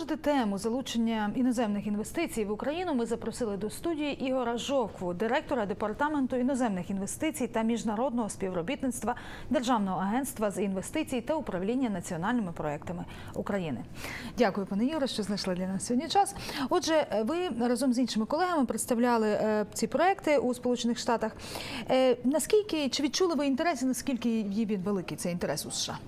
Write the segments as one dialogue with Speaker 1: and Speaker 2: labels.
Speaker 1: продовжити тему залучення іноземних інвестицій в Україну, ми запросили до студії Ігора Жовкву, директора департаменту іноземних інвестицій та міжнародного співробітництва Державного агентства з інвестицій та управління національними проектами України. Дякую, пане Ігоре, що знайшли для нас сьогодні час. Отже, ви разом з іншими колегами представляли е, ці проекти у Сполучених Штатах. Е, Наскільки чи відчули ви інтерес, наскільки є він великий цей інтерес у США?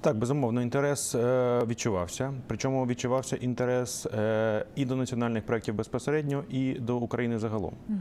Speaker 2: Так, безумовно, інтерес е, відчувався. Причому відчувався інтерес е, і до національних проєктів безпосередньо, і до України загалом. Е,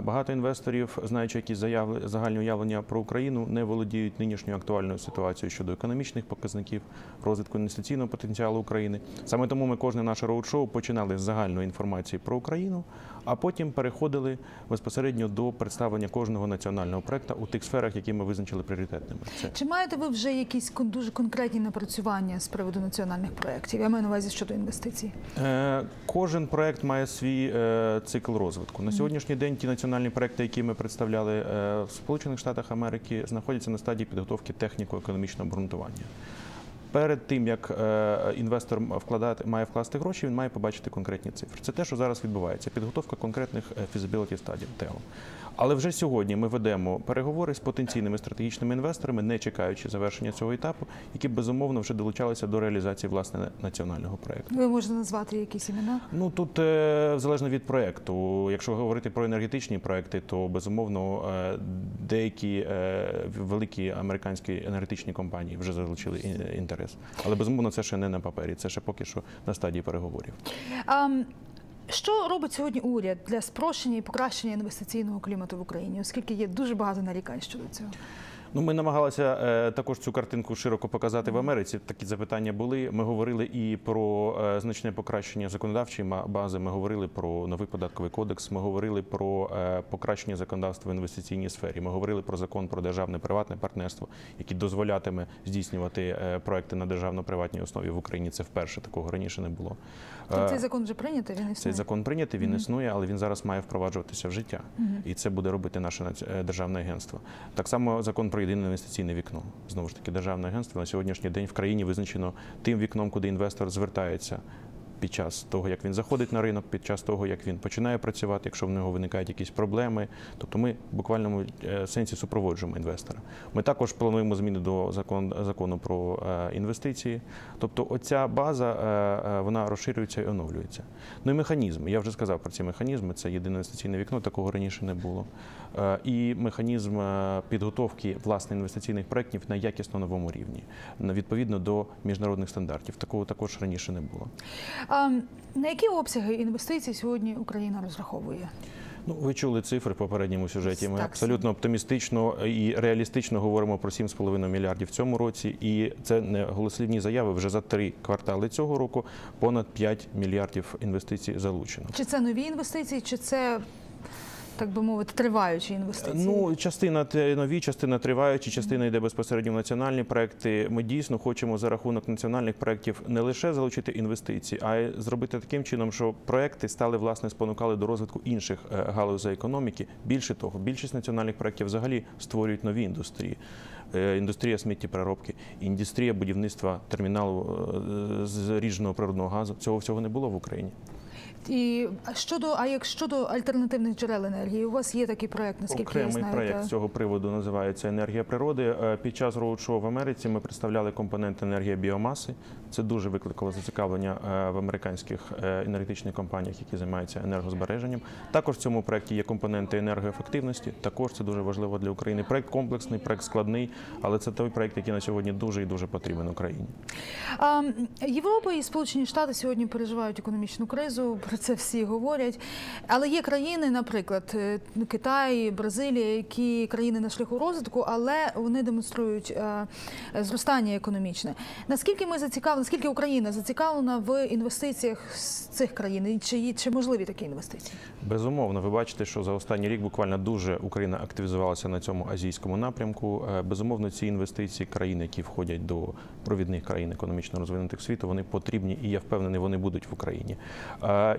Speaker 2: Багато інвесторів, знаючи якісь заяви, загальні уявлення про Україну, не володіють нинішньою актуальною ситуацією щодо економічних показників, розвитку інвестиційного потенціалу України. Саме тому ми кожне наше роуд-шоу починали з загальної інформації про Україну, а потім переходили безпосередньо до представлення кожного національного проєкту у тих сферах, які ми визначили пріоритетними. Це
Speaker 1: Чи маєте ви вже якісь дуже конкретні напрацювання з приводу національних проєктів? Я маю на увазі щодо інвестицій.
Speaker 2: Е, Кожен проект має свій е, цикл розвитку. На сьогоднішній день ті національні проекти, які ми представляли е, в Сполучених Штатах Америки, знаходяться на стадії підготовки техніко-економічного обґрунтування. Перед тим як е, інвестор вкладати має вкласти гроші, він має побачити конкретні цифри. Це те, що зараз відбувається. Підготовка конкретних е, feasibility стадій ТЕО. Але вже сьогодні ми ведемо переговори з потенційними стратегічними інвесторами, не чекаючи завершення цього етапу, які безумовно вже долучалися до реалізації власне національного проекту.
Speaker 1: Ви можете назвати якісь імена?
Speaker 2: Ну тут е, залежно від проекту. Якщо говорити про енергетичні проекти, то безумовно деякі великі американські енергетичні компанії вже залучили ін- інтерес. Але безумовно це ще не на папері, це ще поки що на стадії переговорів.
Speaker 1: Um... що робить сьогодні уряд для спрощення і покращення інвестиційного клімату в Україні, оскільки є дуже багато нарікань щодо цього?
Speaker 2: Ну, ми намагалися е, також цю картинку широко показати в Америці. Такі запитання були. Ми говорили і про е, значне покращення законодавчої бази. Ми говорили про новий податковий кодекс. Ми говорили про е, покращення законодавства в інвестиційній сфері. Ми говорили про закон про державне приватне партнерство, який дозволятиме здійснювати е, проекти на державно-приватній основі в Україні. Це вперше такого раніше не було.
Speaker 1: Тобто
Speaker 2: Е,
Speaker 1: цей закон вже прийнятий, він
Speaker 2: цей закон прийнятий, він існує, але він зараз має впроваджуватися в життя, і це буде робити наше е, державне агентство. Так само закон про єдине інвестиційне вікно. Знову ж таки, державне агентство на сьогоднішній день в країні визначено тим вікном, куди інвестор звертається. Під час того, як він заходить на ринок, під час того, як він починає працювати, якщо в нього виникають якісь проблеми, тобто ми в буквальному е, сенсі супроводжуємо інвестора. Ми також плануємо зміни до закон, закону про е, інвестиції. Тобто, оця база е, вона розширюється і оновлюється. Ну і механізми. Я вже сказав про ці механізми. Це єдине інвестиційне вікно, такого раніше не було. І механізм підготовки власне інвестиційних проєктів на якісно новому рівні, відповідно до міжнародних стандартів. Такого також раніше не було.
Speaker 1: На які обсяги інвестицій сьогодні Україна розраховує?
Speaker 2: Ну, ви чули цифри в попередньому сюжеті. Ми
Speaker 1: Так,
Speaker 2: абсолютно оптимістично і реалістично говоримо про 7,5 мільярдів в цьому році. І це не голослівні заяви. Вже за три квартали цього року понад 5 мільярдів інвестицій залучено.
Speaker 1: Чи це нові інвестиції, чи це, так би мовити, триваючі інвестиції?
Speaker 2: Ну, частина нові, частина триваючі, частина йде безпосередньо в національні проекти. Ми дійсно хочемо за рахунок національних проєктів не лише залучити інвестиції, а й зробити таким чином, щоб проекти стали власне спонукали до розвитку інших е, галузей економіки. Більше того, більшість національних проєктів взагалі створюють нові індустрії. Е, Індустрія сміттєпереробки, індустрія будівництва терміналу е, з ріжного природного газу. Цього всього не було в Україні.
Speaker 1: І щодо, а як щодо альтернативних джерел енергії, у вас є такий проект, наскільки я
Speaker 2: Окремий
Speaker 1: знаю.
Speaker 2: проєкт
Speaker 1: та-
Speaker 2: з цього приводу називається Енергія природи. Е, Під час роуд-шоу в Америці ми представляли компонент енергія біомаси. Це дуже викликало зацікавлення е, в американських е, енергетичних компаніях, які займаються енергозбереженням. Також в цьому проєкті є компоненти енергоефективності. Також це дуже важливо для України. Проєкт комплексний, проєкт складний, але це той проєкт, який на сьогодні дуже і дуже потрібен Україні.
Speaker 1: А, Європа і Сполучені Штати сьогодні переживають економічну кризу, про це всі говорять. Але є країни, наприклад, е, Китай, Бразилія, які країни на шляху розвитку, але вони демонструють е, зростання економічне. Наскільки ми зацікавлені, наскільки Україна зацікавлена в інвестиціях з цих країн? Чи, чи можливі такі інвестиції?
Speaker 2: Безумовно, ви бачите, що за останній рік буквально дуже Україна активізувалася на цьому азійському напрямку. Е, Безумовно, ці інвестиції країн, які входять до провідних країн економічно розвинутих світу, вони потрібні, і я впевнений, вони будуть в Україні.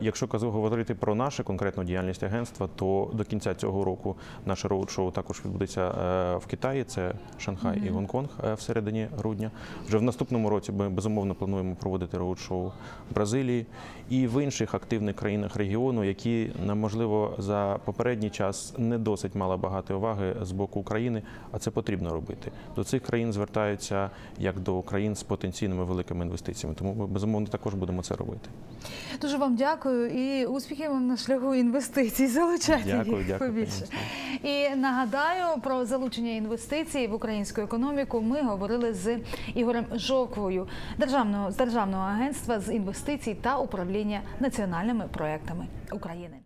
Speaker 2: Якщо говорити про нашу конкретну діяльність агентства, то до кінця цього року наше роуд-шоу також відбудеться е, в Китаї. Це Шанхай і Гонконг е, в середині грудня. Вже в наступному році ми безумовно плануємо проводити роуд-шоу в Бразилії і в інших активних країнах регіону, які можливо за попередній час не досить мали багато уваги з боку України, а це потрібно робити. До цих країн звертаються як до країн з потенційними великими інвестиціями. Тому ми безумовно також будемо це робити.
Speaker 1: Дуже вам дякую і успіхів вам на шляху інвестицій. Залучайте
Speaker 2: Дякую,
Speaker 1: їх
Speaker 2: дякую,
Speaker 1: побільше.
Speaker 2: пані
Speaker 1: І нагадаю про залучення інвестицій в українську економіку. Ми говорили з Ігорем Жоквою, державного з державного агентства з інвестицій та управління національними проектами України.